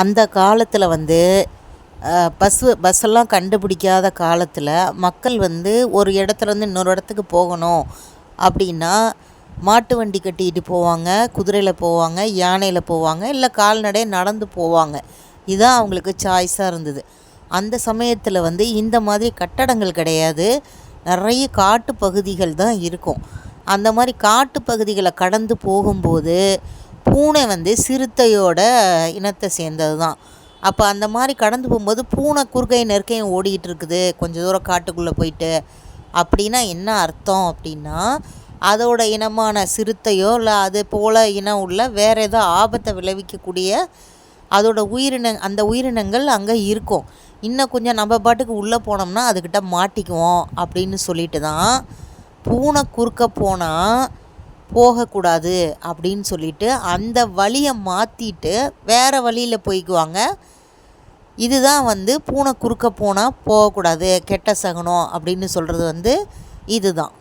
அந்த காலத்தில் வந்து பஸ்ஸு பஸ்ஸெல்லாம் கண்டுபிடிக்காத காலத்தில் மக்கள் வந்து ஒரு இடத்துலேருந்து இன்னொரு இடத்துக்கு போகணும் அப்படின்னா மாட்டு வண்டி கட்டிக்கிட்டு போவாங்க குதிரையில் போவாங்க யானையில் போவாங்க இல்லை கால்நடை நடந்து போவாங்க. இதுதான் அவங்களுக்கு சாய்ஸாக இருந்தது. அந்த சமயத்தில் வந்து இந்த மாதிரி கட்டடங்கள் கிடையாது. நிறைய காட்டு பகுதிகள் தான் இருக்கும். அந்த மாதிரி காட்டு பகுதிகளை கடந்து போகும்போது பூனை வந்து சிறுத்தையோட இனத்தை சேர்ந்தது தான் அப்போ அந்த மாதிரி கடந்து போகும்போது பூனை குறுக்கையும் நெருக்கையும் ஓடிக்கிட்டு இருக்குது. கொஞ்சம் தூரம் காட்டுக்குள்ளே போயிட்டு. அப்படின்னா என்ன அர்த்தம் அப்படின்னா அதோட இனமான சிறுத்தையோ இல்லை அது போல் இனம் உள்ள வேறு ஏதோ ஆபத்தை விளைவிக்கக்கூடிய அதோட உயிரின அந்த உயிரினங்கள் அங்கே இருக்கும். இன்னும் கொஞ்சம் நம்ம பாட்டுக்கு உள்ளே போனோம்னா அதுக்கிட்ட மாட்டிக்குவோம் அப்படின்னு சொல்லிட்டு தான் பூனை குறுக்க போனால் போகக்கூடாது அப்படின்னு சொல்லிட்டு அந்த வழியை மாற்றிட்டு வேறு வழியில் போய்க்குவாங்க. இதுதான் வந்து பூனை குறுக்க போனால் போகக்கூடாது கெட்ட சகுனம் அப்படின்னு சொல்கிறது வந்து இதுதான்.